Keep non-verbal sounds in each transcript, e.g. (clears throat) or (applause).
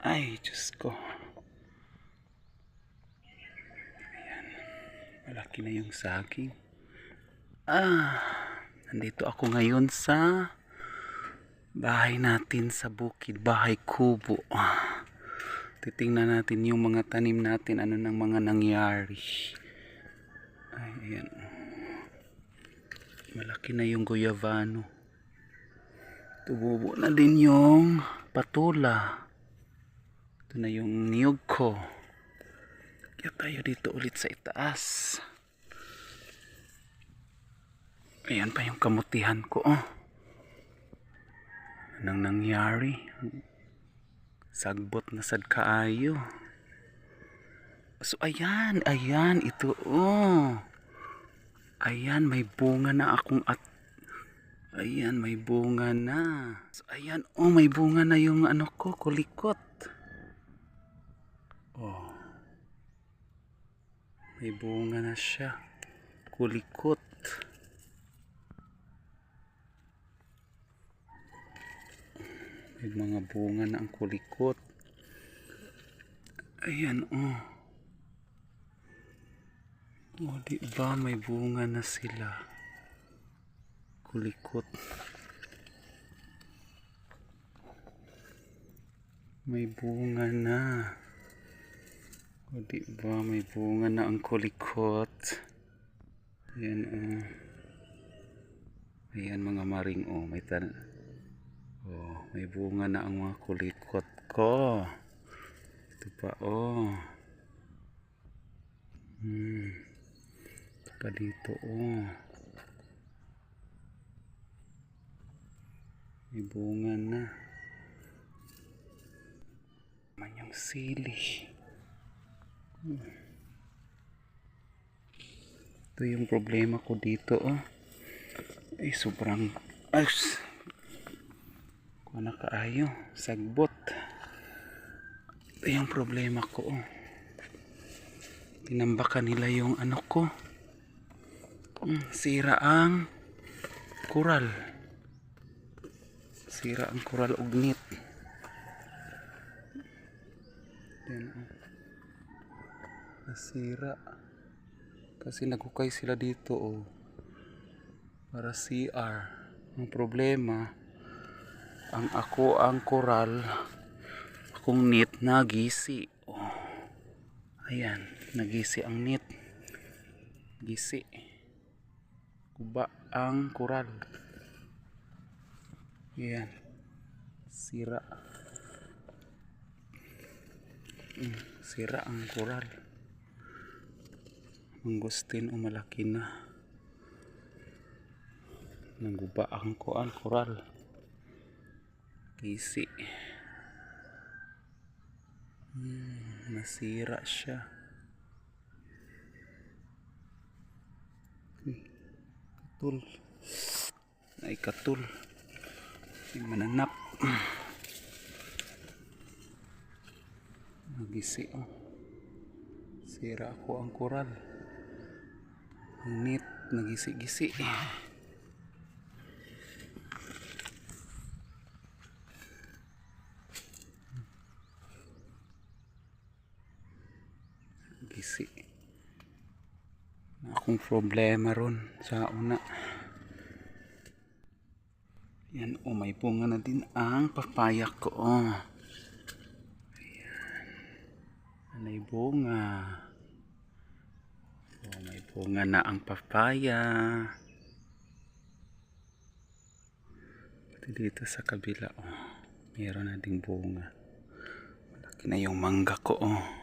Ay, Diyos ko. Ayan. Malaki na yung saging. Ah, nandito ako ngayon sa bahay natin sa bukid, bahay kubo. Ah, Titingnan natin yung mga tanim natin, ano nang mga nangyari. Ay, ayan. Malaki na yung guyavano. Tububo na din yung patula. Ito na yung niyog ko. Kaya tayo dito ulit sa itaas. Ayan pa yung kamutihan ko. Oh. Anong nangyari? Sagbot na sad kaayo. So ayan, ayan, ito oh. Ayan, may bunga na akong at Ayan, may bunga na. So, ayan, oh, may bunga na yung ano ko, kulikot. Oh. May bunga na siya. Kulikot. May mga bunga na ang kulikot. Ayan, oh. Oh, di ba may bunga na sila? Kulikot. May bunga na. O di ba may bunga na ang kulikot? Ayan oh. Ayan mga maring oh, may tan Oh, may bunga na ang mga kulikot ko. Ito pa oh. Hmm. Ito pa dito oh. May bunga na. Man yung sili. Ito yung problema ko dito oh. Ay sobrang ay s- Kuha na kaayo. Sagbot. Ito yung problema ko oh. Tinambakan nila yung ano ko. Hmm, sira ang kural. Sira ang kural ugnit. Yan oh. Nasira. Kasi nagukay sila dito oh. Para CR. Ang problema, ang ako ang koral, akong nit nagisi. Oh. Ayan, nagisi ang nit. Gisi. Kuba ang koral. Ayan. Sira. Mm, Sira ang koral. Mangustin o malaki na. Nangguba ang ko ang koral. Gisi. Hmm, nasira siya. Hmm, Katul. Ay katul. Ay mananap. Nagisi oh. Sira ako ang koral. Ang nit, nagisi-gisi. Gisi. Akong problema ron sa una. Yan, oh, may bunga na din ang papaya ko. Oh. Ayan. May bunga. Oh, may bunga na ang papaya. Pati dito sa kabila, oh. Meron na ding bunga. Malaki na yung mangga ko, oh.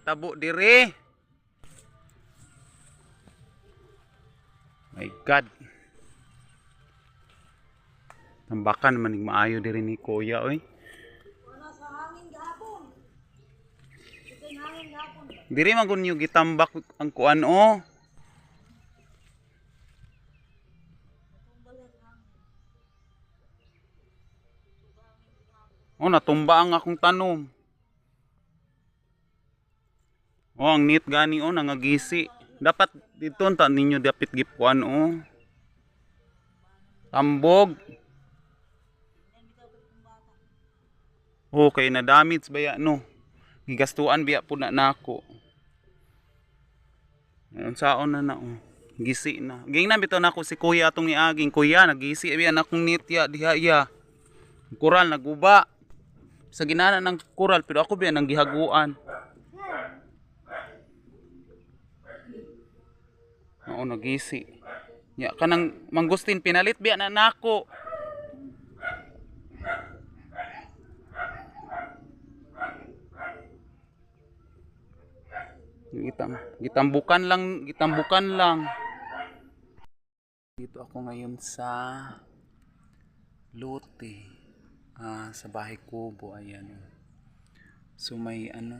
Nakitabo dire. My God. Tambakan man ning maayo diri ni Kuya oy. Wala sa hangin hangin gahapon. Diri man kun gitambak ang kuan o. Oh, natumba ang akong tanom. Oh, ang neat gani oh, nangagisi. Dapat dito ta ninyo dapat gipuan oh. Tambog. Okay, na damage ba ya no? Gigastuan biya po na nako. Ngayon saon na na oh. Gisi na. Ging na bitaw nako si kuya atong niaging kuya nagisi biya na akong nitya diha iya. Kural naguba. Sa ginana ng kural pero ako biya nang gihaguan. Oo nagisi. Ya kanang mangustin pinalit biya na nako. Gitam, gitambukan lang, gitambukan lang. Dito ako ngayon sa Lote. Ah, sa bahay kubo, ayan. So may ano,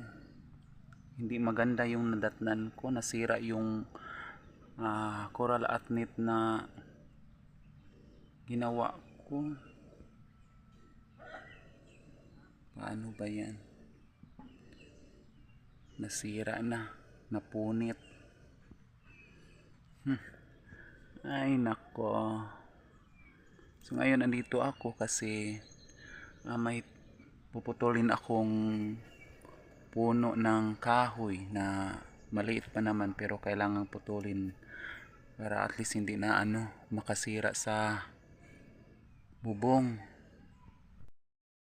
hindi maganda yung nadatnan ko, nasira yung ah, coral atnit na ginawa ko. Paano ba yan? Nasira na, napunit. Hmm. Ay nako. So ngayon andito ako kasi ah, may puputulin akong puno ng kahoy na maliit pa naman pero kailangan putulin para at least hindi na ano makasira sa bubong.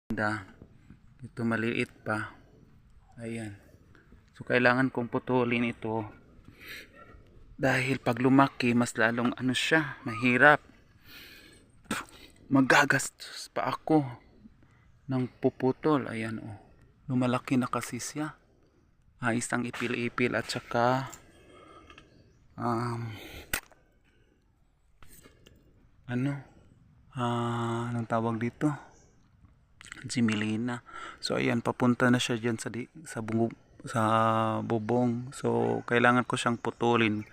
Ganda. Ito maliit pa. Ayan. So kailangan kong putulin ito dahil pag lumaki mas lalong ano siya, mahirap. Magagastos pa ako ng puputol. Ayan oh. Lumalaki na kasi siya. Ayos ang ipil-ipil at saka um, ano? Ah anong tawag dito? Jimelina so ayan papunta na siya diyan sa di, sa bubong sa bubong. So kailangan ko siyang putulin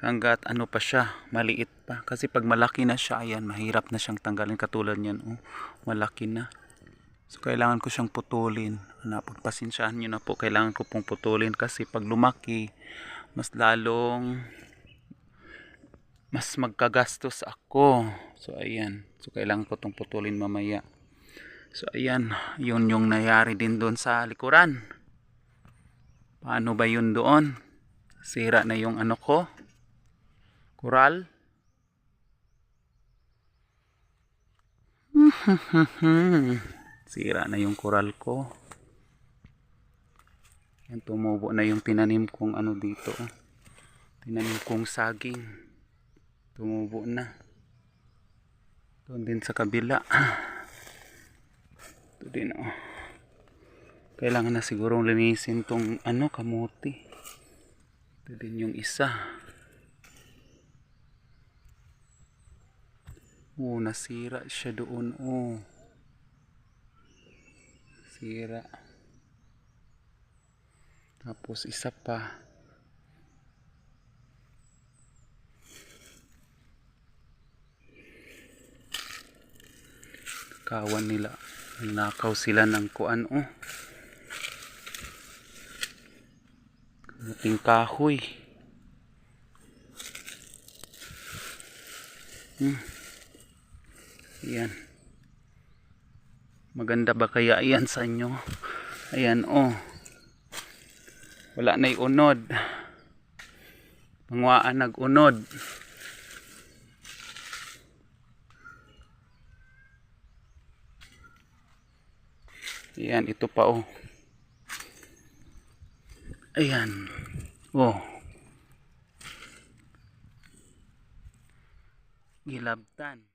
hanggat ano pa siya maliit pa. Kasi pag malaki na siya ayan mahirap na siyang tanggalin. Katulad niyan oh malaki na. So kailangan ko siyang putulin. Na pagpasensyahan niyo na po. Kailangan ko pong putulin kasi pag lumaki mas lalong mas magkagastos ako so ayan so kailangan ko tong putulin mamaya so ayan yun yung nangyari din doon sa likuran paano ba yun doon sira na yung ano ko Kural? (laughs) Sira na yung kural ko. Yan, tumubo na yung tinanim kong ano dito. Tinanim kong saging. Tumubo na. Doon din sa kabila. (clears throat) Ito din oh. Kailangan na sigurong linisin tong ano kamuti. Ito din yung isa. Oh, nasira siya doon. Oh. Sira. Tapos isa pa. Kawan nila. Nakaw sila ng kuan oh. Kamuting kahoy. Hmm. Ayan. Maganda ba kaya yan sa inyo? Ayan, oh. Wala na unod. Pangwaan nag-unod. Ayan, ito pa, oh. Ayan. Oh. Gilabtan.